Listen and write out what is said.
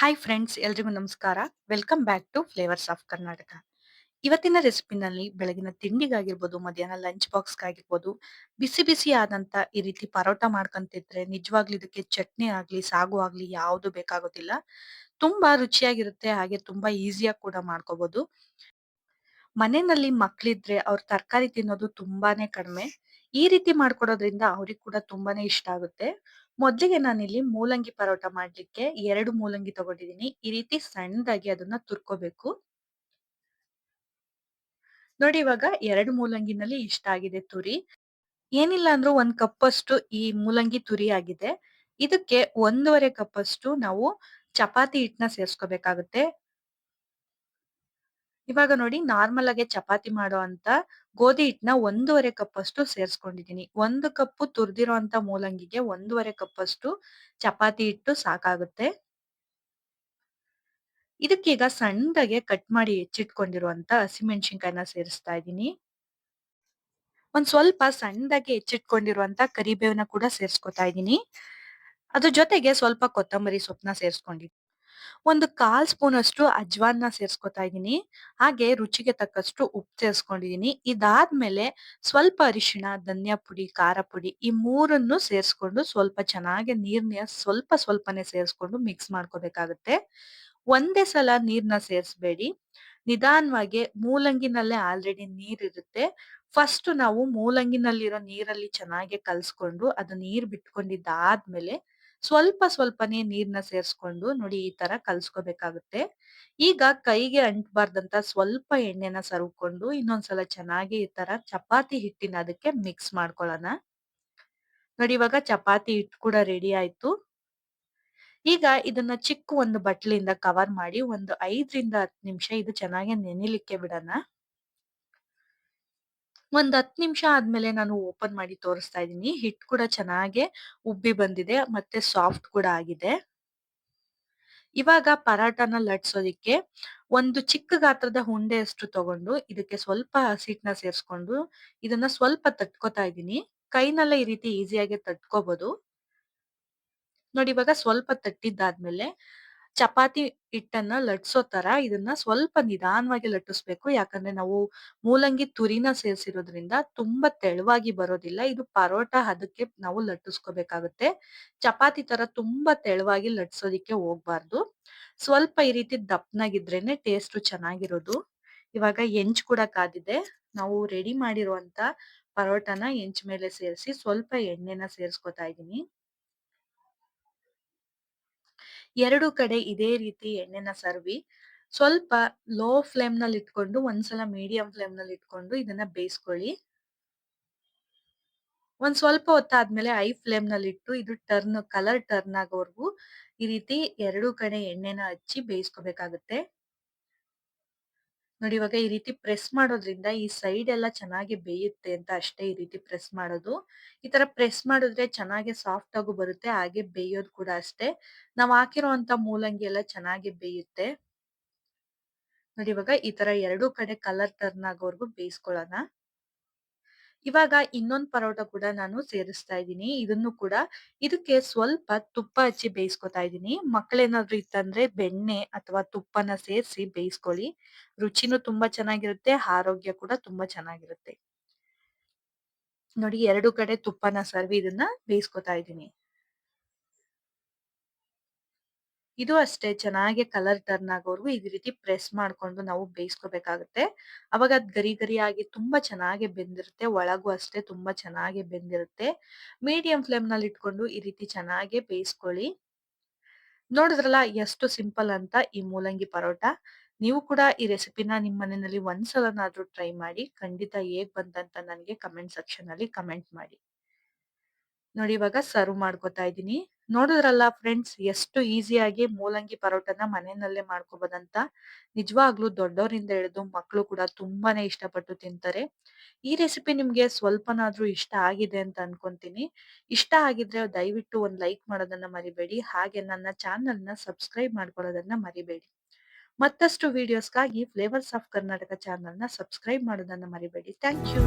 Hi friends ಎಲ್ರಿಗೂ ನಮಸ್ಕಾರ. Welcome back to flavours of Karnataka ಇವತ್ತಿನ ರೆಸಿಪಿನಲ್ಲಿ ಬೆಳಗಿನ ತಿಂಡಿಗಾಗಿರ್ಬೋದು, ಮಧ್ಯಾಹ್ನ ಲಂಚ್ ಬಾಕ್ಸ್ಗಾಗಿರ್ಬೋದು ಬಿಸಿ ಬಿಸಿ ಆದಂತ ಈ ರೀತಿ ಪರೋಟ ಮಾಡ್ಕೊಂತಿದ್ರೆ ನಿಜವಾಗ್ಲೂ ಇದಕ್ಕೆ ಚಟ್ನಿ ಆಗ್ಲಿ, ಸಾಗು ಆಗ್ಲಿ ಯಾವುದು ಬೇಕಾಗೋದಿಲ್ಲ. ತುಂಬಾ ರುಚಿಯಾಗಿರುತ್ತೆ, ಹಾಗೆ ತುಂಬಾ ಈಸಿಯಾಗಿ ಕೂಡ ಮಾಡ್ಕೋಬಹುದು ಮನೆಯಲ್ಲಿ ಮಕ್ಕಳಿದ್ರೆ ಅವ್ರ ತರಕಾರಿ ತಿನ್ನೋದು ತುಂಬಾನೇ ಕಡಿಮೆ. ಈ ರೀತಿ ಮಾಡ್ಕೊಡೋದ್ರಿಂದ ಅವ್ರಿಗೆ ಕೂಡ ತುಂಬಾನೇ ಇಷ್ಟ ಆಗುತ್ತೆ. ಮೊದ್ಲಿಗೆ ನಾನಿಲ್ಲಿ ಮೂಲಂಗಿ ಪರೋಟ ಮಾಡ್ಲಿಕ್ಕೆ ಎರಡು ಮೂಲಂಗಿ ತಗೊಂಡಿದೀನಿ ಈ ರೀತಿ ಸಣ್ಣದಾಗಿ ಅದನ್ನ ತುರ್ಕೋಬೇಕು. ನೋಡಿ ಇವಾಗ ಎರಡು ಮೂಲಂಗಿನಲ್ಲಿ ಇಷ್ಟ ಆಗಿದೆ ತುರಿ. ಏನಿಲ್ಲ ಅಂದ್ರೂ ಒಂದ್ ಕಪ್ ಅಷ್ಟು ಈ ಮೂಲಂಗಿ ತುರಿ ಆಗಿದೆ. ಇದಕ್ಕೆ ಒಂದೂವರೆ ಕಪ್ ಅಷ್ಟು ನಾವು ಚಪಾತಿ ಹಿಟ್ಟನ್ನ ಸೇರ್ಸ್ಕೋಬೇಕಾಗುತ್ತೆ. ಇವಾಗ ನೋಡಿ ನಾರ್ಮಲ್ ಆಗಿ ಚಪಾತಿ ಮಾಡೋ ಅಂತ ಗೋಧಿ ಹಿಟ್ಟನ್ನ ಒಂದೂವರೆ ಕಪ್ ಅಷ್ಟು ಸೇರ್ಸ್ಕೊಂಡಿದೀನಿ ಒಂದು ಕಪ್ ತುರ್ದಿರೋ ಅಂತ ಮೂಲಂಗಿಗೆ ಒಂದೂವರೆ ಕಪ್ ಅಷ್ಟು ಚಪಾತಿ ಹಿಟ್ಟು ಸಾಕಾಗುತ್ತೆ. ಇದಕ್ಕೀಗ ಸಣ್ಣದಾಗೆ ಕಟ್ ಮಾಡಿ ಹೆಚ್ಚಿಟ್ಕೊಂಡಿರುವಂತ ಹಸಿಮೆಣಸಿನ್ಕಾಯಿನ ಸೇರಿಸ್ತಾ ಇದ್ದೀನಿ. ಒಂದ್ ಸ್ವಲ್ಪ ಸಣ್ಣದಾಗಿ ಹೆಚ್ಚಿಟ್ಕೊಂಡಿರುವಂತ ಕರಿಬೇವನ್ನ ಕೂಡ ಸೇರಿಸ್ಕೊತಾ ಇದ್ದೀನಿ. ಅದ್ರ ಜೊತೆಗೆ ಸ್ವಲ್ಪ ಕೊತ್ತಂಬರಿ ಸೊಪ್ಪನ್ನ ಸೇರ್ಸ್ಕೊಂಡಿದ್ದೀನಿ. ಒಂದು ಕಾಲ್ ಸ್ಪೂನ್ ಅಷ್ಟು ಅಜ್ವಾನ್ನ ಸೇರ್ಸ್ಕೊತಾ ಇದ್ದೀನಿ. ಹಾಗೆ ರುಚಿಗೆ ತಕ್ಕಷ್ಟು ಉಪ್ಪು ಸೇರಿಸ್ಕೊಂಡಿದ್ದೀನಿ. ಇದಾದ್ಮೇಲೆ ಸ್ವಲ್ಪ ಅರಿಶಿಣ, ಧನ್ಯ ಪುಡಿ, ಖಾರ ಪುಡಿ ಈ ಮೂರನ್ನು ಸೇರಿಸ್ಕೊಂಡು ಸ್ವಲ್ಪ ಚೆನ್ನಾಗಿ ನೀರ್ನ ಸ್ವಲ್ಪ ಸ್ವಲ್ಪನೇ ಸೇರಿಸ್ಕೊಂಡು ಮಿಕ್ಸ್ ಮಾಡ್ಕೋಬೇಕಾಗುತ್ತೆ. ಒಂದೇ ಸಲ ನೀರ್ನ ಸೇರಿಸ್ಬೇಡಿ. ನಿಧಾನವಾಗಿ ಮೂಲಂಗಿನಲ್ಲೇ ಆಲ್ರೆಡಿ ನೀರಿರುತ್ತೆ. ಫಸ್ಟ್ ನಾವು ಮೂಲಂಗಿನಲ್ಲಿರೋ ನೀರಲ್ಲಿ ಚೆನ್ನಾಗಿ ಕಲ್ಸ್ಕೊಂಡು ಅದು ನೀರ್ ಬಿಟ್ಕೊಂಡಿದ್ದಾದ್ಮೇಲೆ ಸ್ವಲ್ಪ ಸ್ವಲ್ಪನೇ ನೀರ್ನ ಸೇರ್ಸ್ಕೊಂಡು ನೋಡಿ ಈ ತರ ಕಲ್ಸ್ಕೋಬೇಕಾಗುತ್ತೆ. ಈಗ ಕೈಗೆ ಅಂಟಬಾರ್ದಂತ ಸ್ವಲ್ಪ ಎಣ್ಣೆನ ಸರ್ವ್ಕೊಂಡು ಇನ್ನೊಂದ್ಸಲ ಚೆನ್ನಾಗಿ ಈ ತರ ಚಪಾತಿ ಹಿಟ್ಟಿನ ಅದಕ್ಕೆ ಮಿಕ್ಸ್ ಮಾಡ್ಕೊಳ್ಳೋಣ. ನೋಡಿ ಇವಾಗ ಚಪಾತಿ ಹಿಟ್ಟು ಕೂಡ ರೆಡಿ ಆಯ್ತು. ಈಗ ಇದನ್ನ ಚಿಕ್ಕ ಒಂದು ಬಟ್ಲಿಂದ ಕವರ್ ಮಾಡಿ ಒಂದು ಐದರಿಂದ ಹತ್ತು ನಿಮಿಷ ಇದು ಚೆನ್ನಾಗಿ ನೆನಿಲಿಕ್ಕೆ ಬಿಡೋಣ. ಒಂದ್ ಹತ್ತು ನಿಮಿಷ ಆದ್ಮೇಲೆ ನಾನು ಓಪನ್ ಮಾಡಿ ತೋರಿಸ್ತಾ ಇದ್ದೀನಿ. ಹಿಟ್ ಕೂಡ ಚೆನ್ನಾಗೆ ಉಬ್ಬಿ ಬಂದಿದೆ, ಮತ್ತೆ ಸಾಫ್ಟ್ ಕೂಡ ಆಗಿದೆ. ಇವಾಗ ಪರಾಟನ ಲಟ್ಸೋದಿಕ್ಕೆ ಒಂದು ಚಿಕ್ಕ ಗಾತ್ರದ ಹುಂಡೆಯಷ್ಟು ತಗೊಂಡು ಇದಕ್ಕೆ ಸ್ವಲ್ಪ ಹಸಿಟ್ನ ಸೇರಿಸ್ಕೊಂಡು ಇದನ್ನ ಸ್ವಲ್ಪ ತಟ್ಕೋತಾ ಇದ್ದೀನಿ. ಕೈನಲ್ಲ ಈ ರೀತಿ ಈಸಿಯಾಗಿ ತಟ್ಕೋಬಹುದು ನೋಡಿ ಇವಾಗ ಸ್ವಲ್ಪ ತಟ್ಟಿದ್ದಾದ್ಮೇಲೆ ಚಪಾತಿ ಹಿಟ್ಟನ್ನ ಲಟ್ಸೋ ತರ ಇದನ್ನ ಸ್ವಲ್ಪ ನಿಧಾನವಾಗಿ ಲಟ್ಟಿಸ್ಬೇಕು. ಯಾಕಂದ್ರೆ ನಾವು ಮೂಲಂಗಿ ತುರಿನ ಸೇರಿಸಿರೋದ್ರಿಂದ ತುಂಬಾ ತೆಳುವಾಗಿ ಬರೋದಿಲ್ಲ. ಇದು ಪರೋಟ ಅದಕ್ಕೆ ನಾವು ಲಟ್ಟಿಸ್ಕೋಬೇಕಾಗುತ್ತೆ. ಚಪಾತಿ ತರ ತುಂಬಾ ತೆಳುವಾಗಿ ಲಟ್ಸೋದಿಕ್ಕೆ ಹೋಗ್ಬಾರ್ದು. ಸ್ವಲ್ಪ ಈ ರೀತಿ ದಪ್ಪನಾಗಿದ್ರೇನೆ ಟೇಸ್ಟ್ ಚೆನ್ನಾಗಿರೋದು. ಇವಾಗ ಹೆಂಚ್ ಕೂಡ ಕಾದಿದೆ. ನಾವು ರೆಡಿ ಮಾಡಿರುವಂತ ಪರೋಟನ ಹೆಂಚ್ ಮೇಲೆ ಸೇರಿಸಿ ಸ್ವಲ್ಪ ಎಣ್ಣೆನ ಸೇರಿಸ್ಕೊತಾ ಇದ್ದೀನಿ. ಎರಡು ಕಡೆ ಇದೇ ರೀತಿ ಎಣ್ಣೆನ ಸರ್ವಿ. ಸ್ವಲ್ಪ ಲೋ ಫ್ಲೇಮ್ನಲ್ಲಿ ಇಟ್ಕೊಂಡು ಒಂದ್ಸಲ ಮೀಡಿಯಂ ಫ್ಲೇಮ್ನಲ್ಲಿ ಇಟ್ಕೊಂಡು ಇದನ್ನ ಬೇಯಿಸ್ಕೊಳ್ಳಿ. ಒಂದ್ ಸ್ವಲ್ಪ ಹೊತ್ತಾದ್ಮೇಲೆ ಐ ಫ್ಲೇಮ್ನಲ್ಲಿ ಇಟ್ಟು ಇದು ಟರ್ನ್, ಕಲರ್ ಟರ್ನ್ ಆಗೋವರೆಗೂ ಈ ರೀತಿ ಎರಡು ಕಡೆ ಎಣ್ಣೆನ ಹಚ್ಚಿ ಬೇಯಿಸ್ಕೋಬೇಕಾಗುತ್ತೆ. ನೋಡಿ ಇವಾಗ ಈ ರೀತಿ ಪ್ರೆಸ್ ಮಾಡೋದ್ರಿಂದ ಈ ಸೈಡ್ ಎಲ್ಲ ಚೆನ್ನಾಗಿ ಬೇಯುತ್ತೆ ಅಂತ ಅಷ್ಟೇ ಈ ರೀತಿ ಪ್ರೆಸ್ ಮಾಡೋದು. ಈ ತರ ಪ್ರೆಸ್ ಮಾಡಿದ್ರೆ ಚೆನ್ನಾಗಿ ಸಾಫ್ಟ್ ಆಗು ಬರುತ್ತೆ, ಹಾಗೆ ಬೇಯೋದು ಕೂಡ ಅಷ್ಟೇ. ನಾವ್ ಹಾಕಿರುವಂತ ಮೂಲಂಗಿ ಎಲ್ಲ ಚೆನ್ನಾಗಿ ಬೇಯುತ್ತೆ. ನೋಡಿ ಇವಾಗ ಈ ತರ ಎರಡು ಕಡೆ ಕಲರ್ ಟರ್ನ್ ಆಗೋವರೆಗೂ ಬೇಯಿಸ್ಕೊಳ್ಳೋಣ. ಇವಾಗ ಇನ್ನೊಂದ್ ಪರೋಟ ಕೂಡ ನಾನು ಸೇರಿಸ್ತಾ ಇದ್ದೀನಿ. ಇದನ್ನು ಕೂಡ ಇದಕ್ಕೆ ಸ್ವಲ್ಪ ತುಪ್ಪ ಹಚ್ಚಿ ಬೇಯಿಸ್ಕೊತಾ ಇದ್ದೀನಿ. ಮಕ್ಕಳೇನಾದ್ರು ಇತ್ತಂದ್ರೆ ಬೆಣ್ಣೆ ಅಥವಾ ತುಪ್ಪನ ಸೇರಿಸಿ ಬೇಯಿಸ್ಕೊಳ್ಳಿ. ರುಚಿನೂ ತುಂಬಾ ಚೆನ್ನಾಗಿರುತ್ತೆ, ಆರೋಗ್ಯ ಕೂಡ ತುಂಬಾ ಚೆನ್ನಾಗಿರುತ್ತೆ. ನೋಡಿ, ಎರಡು ಕಡೆ ತುಪ್ಪನ ಸರ್ವಿ ಇದನ್ನ ಬೇಯಿಸ್ಕೊತಾ ಇದ್ದೀನಿ. ಇದು ಅಷ್ಟೇ ಚೆನ್ನಾಗಿ ಕಲರ್ ಟರ್ನ್ ಆಗೋವರೆಗೂ ಈ ರೀತಿ ಪ್ರೆಸ್ ಮಾಡ್ಕೊಂಡು ನಾವು ಬೇಯಿಸ್ಕೋಬೇಕಾಗುತ್ತೆ. ಅವಾಗ ಅದ್ ಗರಿ ಗರಿ ಆಗಿ ತುಂಬಾ ಚೆನ್ನಾಗಿ ಬೆಂದಿರುತ್ತೆ. ಒಳಗೂ ಅಷ್ಟೇ ತುಂಬಾ ಚೆನ್ನಾಗಿ ಬೆಂದಿರುತ್ತೆ. ಮೀಡಿಯಂ ಫ್ಲೇಮ್ನಲ್ಲಿ ಇಟ್ಕೊಂಡು ಈ ರೀತಿ ಚೆನ್ನಾಗಿ ಬೇಯಿಸ್ಕೊಳ್ಳಿ. ನೋಡಿದ್ರಲ್ಲ ಎಷ್ಟು ಸಿಂಪಲ್ ಅಂತ ಈ ಮೂಲಂಗಿ ಪರೋಟ? ನೀವು ಕೂಡ ಈ ರೆಸಿಪಿನ ನಿಮ್ಮ ಮನೆಯಲ್ಲಿ ಒಂದ್ಸಲನಾದ್ರೂ ಟ್ರೈ ಮಾಡಿ, ಖಂಡಿತ ಹೇಗ್ ಬಂದಂತ ನನಗೆ ಕಮೆಂಟ್ ಸೆಕ್ಷನ್ ಅಲ್ಲಿ ಕಮೆಂಟ್ ಮಾಡಿ. ನೋಡಿ ಇವಾಗ ಸರ್ವ್ ಮಾಡ್ಕೋತಾ ಇದ್ದೀನಿ. ನೋಡಿದ್ರಲ್ಲ ಫ್ರೆಂಡ್ಸ್ ಎಷ್ಟು ಈಸಿಯಾಗಿ ಮೂಲಂಗಿ ಪರೋಟನ ಮನೆಯಲ್ಲೇ ಮಾಡ್ಕೋಬೋದಂತ. ನಿಜವಾಗ್ಲೂ ದೊಡ್ಡವರಿಂದ ಹಿಡಿದು ಮಕ್ಕಳು ಕೂಡ ತುಂಬಾನೇ ಇಷ್ಟಪಟ್ಟು ತಿಂತಾರೆ. ಈ ರೆಸಿಪಿ ನಿಮ್ಗೆ ಸ್ವಲ್ಪನಾದ್ರೂ ಇಷ್ಟ ಆಗಿದೆ ಅಂತ ಅನ್ಕೊಂತೀನಿ. ಇಷ್ಟ ಆಗಿದ್ರೆ ದಯವಿಟ್ಟು ಒಂದ್ ಲೈಕ್ ಮಾಡೋದನ್ನ ಮರಿಬೇಡಿ. ಹಾಗೆ ನನ್ನ ಚಾನೆಲ್ನ ಸಬ್ಸ್ಕ್ರೈಬ್ ಮಾಡ್ಕೊಳ್ಳೋದನ್ನ ಮರಿಬೇಡಿ. ಮತ್ತಷ್ಟು ವಿಡಿಯೋಸ್ಗಾಗಿ ಫ್ಲೇವರ್ಸ್ ಆಫ್ ಕರ್ನಾಟಕ ಚಾನೆಲ್ನ ಸಬ್ಸ್ಕ್ರೈಬ್ ಮಾಡೋದನ್ನ ಮರಿಬೇಡಿ. Thank you